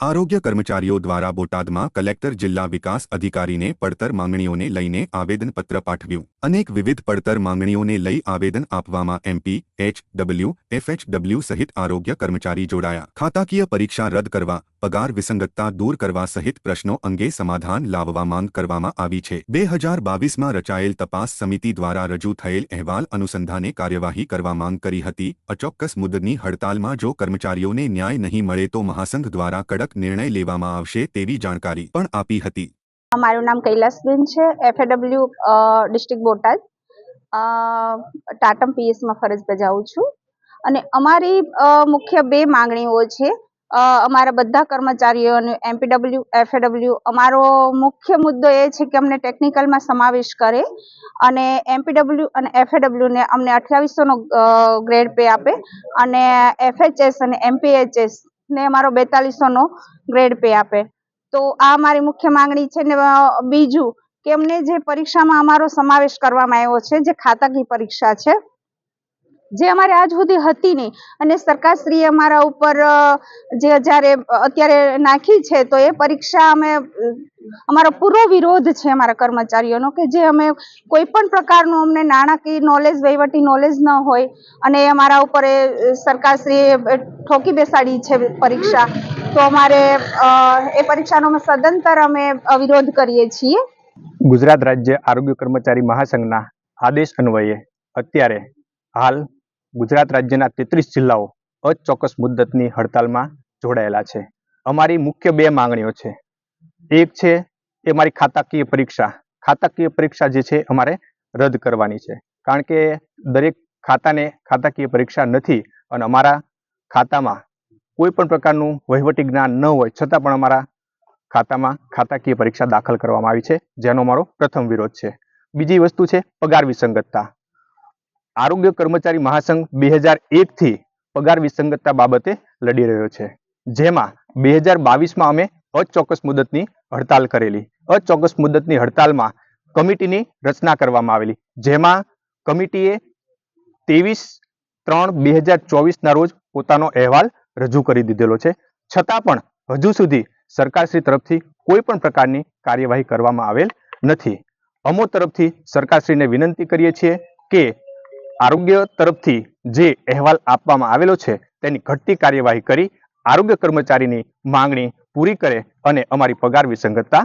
આરોગ્ય કર્મચારીઓ દ્વારા બોટાદમાં કલેક્ટર જિલ્લા વિકાસ અધિકારીને પડતર માંગણીઓને લઈને આવેદનપત્ર પાઠવ્યું અનેક વિવિધ પડતર માંગણીઓને લઈ આવેદન આપવામાં એમપી એચ ડબલ્યુ એફએચડબલ્યુ સહિત આરોગ્ય કર્મચારી જોડાયા ખાતાકીય પરીક્ષા રદ કરવા પગાર વિસંગતતા દૂર કરવા સહિત પ્રશ્નો અંગે સમાધાન લાવવા માંગ કરવામાં આવી છે. બે હજાર બાવીસમાં રચાયેલ તપાસ સમિતિ દ્વારા રજૂ થયેલ અહેવાલ અનુસંધાને કાર્યવાહી કરવા માંગ કરી હતી. અચોક્કસ મુદ્દની હડતાલમાં જો કર્મચારીઓને ન્યાય નહીં મળે તો મહાસંઘ દ્વારા કડક નિર્ણય લેવામાં આવશે તેવી જાણકારી પણ આપી હતી. મારું નામ કૈલાસબેન છે એફએડબ્લ્યુ ડિસ્ટ્રિક્ટ બોટાદ ટાટમ પીએસમાં ફરજ બજાવું છું. અને અમારી મુખ્ય બે માંગણીઓ છે. અમારા બધા કર્મચારીઓને એમપીડબલ્યુ એફએડબલ્યુ અમારો મુખ્ય મુદ્દો એ છે કે અમને ટેકનિકલમાં સમાવેશ કરે અને એમપીડબલ્યુ અને એફએડબલ્યુને અમને અઠ્યાવીસોનો ગ્રેડ પે આપે અને એફએચએસ અને એમપીએચએસ ને અમારો બેતાલીસોનો ગ્રેડ પે આપે. તો આ મારી મુખ્ય માંગણી છે ને બીજું કે અમને જે પરીક્ષામાં અમારો સમાવેશ કરવામાં આવ્યો છે, જે ખાતાકીય પરીક્ષા છે જે અમારે આજ સુધી હતી નહીં. અને સરકારશ્રીએ અમારા ઉપર જે જ્યારે અત્યારે નાખી છે, તો એ પરીક્ષા અમે અમારો પૂરો વિરોધ છે અમારા કર્મચારીઓનો કે જે અમે કોઈ પણ પ્રકારનું અમને નાણાકીય નોલેજ વહીવટી નોલેજ ન હોય અને અમારા ઉપર એ સરકારશ્રીએ ઠોકી બેસાડી છે પરીક્ષા, તો અમારે એ પરીક્ષાનો અમે સદંતર અમે વિરોધ કરીએ છીએ. ગુજરાત રાજ્ય આરોગ્ય કર્મચારી મહાસંઘના આદેશ અન્વયે અત્યારે હાલ ગુજરાત રાજ્યના તેત્રીસ જિલ્લાઓ અચોક્કસ મુદ્દતની હડતાલમાં જોડાયેલા છે. અમારી મુખ્ય બે માંગણીઓ છે. એક છે એ મારી ખાતાકીય પરીક્ષા ખાતાકીય પરીક્ષા જે છે અમારે રદ કરવાની છે. કારણ કે દરેક ખાતાને ખાતાકીય પરીક્ષા નથી અને અમારા ખાતામાં કોઈ પણ પ્રકારનું વહીવટી જ્ઞાન ન હોય છતાં પણ અમારા ખાતામાં ખાતાકીય પરીક્ષા દાખલ કરવામાં આવી છે. જેનો અમારો પ્રથમ વિરોધ છે. બીજી વસ્તુ છે પગાર વિસંગતતા. આરોગ્ય કર્મચારી મહાસંઘ બે હજાર એકથી પગાર વિસંગતતા બાબતે લડી રહ્યો છે. જેમાં બે હજાર બાવીસમાં અમે અચોક્કસ મુદતની હડતાલ કરેલી. અચોક્કસ મુદતની હડતાલમાં કમિટીની રચના કરવામાં આવેલી. જેમાં કમિટીએ ત્રેવીસ ત્રણ બે હજાર ચોવીસના રોજ પોતાનો અહેવાલ રજૂ કરી દીધેલો છે. છતાં પણ હજુ સુધી સરકારશ્રી તરફથી કોઈ પણ પ્રકારની કાર્યવાહી કરવામાં આવેલ નથી. અમો તરફથી સરકારશ્રીને વિનંતી કરીએ છીએ કે આરોગ્ય તરફથી જે અહેવાલ આપવામાં આવેલો છે, તેની ઘટતી કાર્યવાહી કરી આરોગ્ય કર્મચારીની માંગણી પૂરી કરે અને અમારી પગાર વિસંગતતા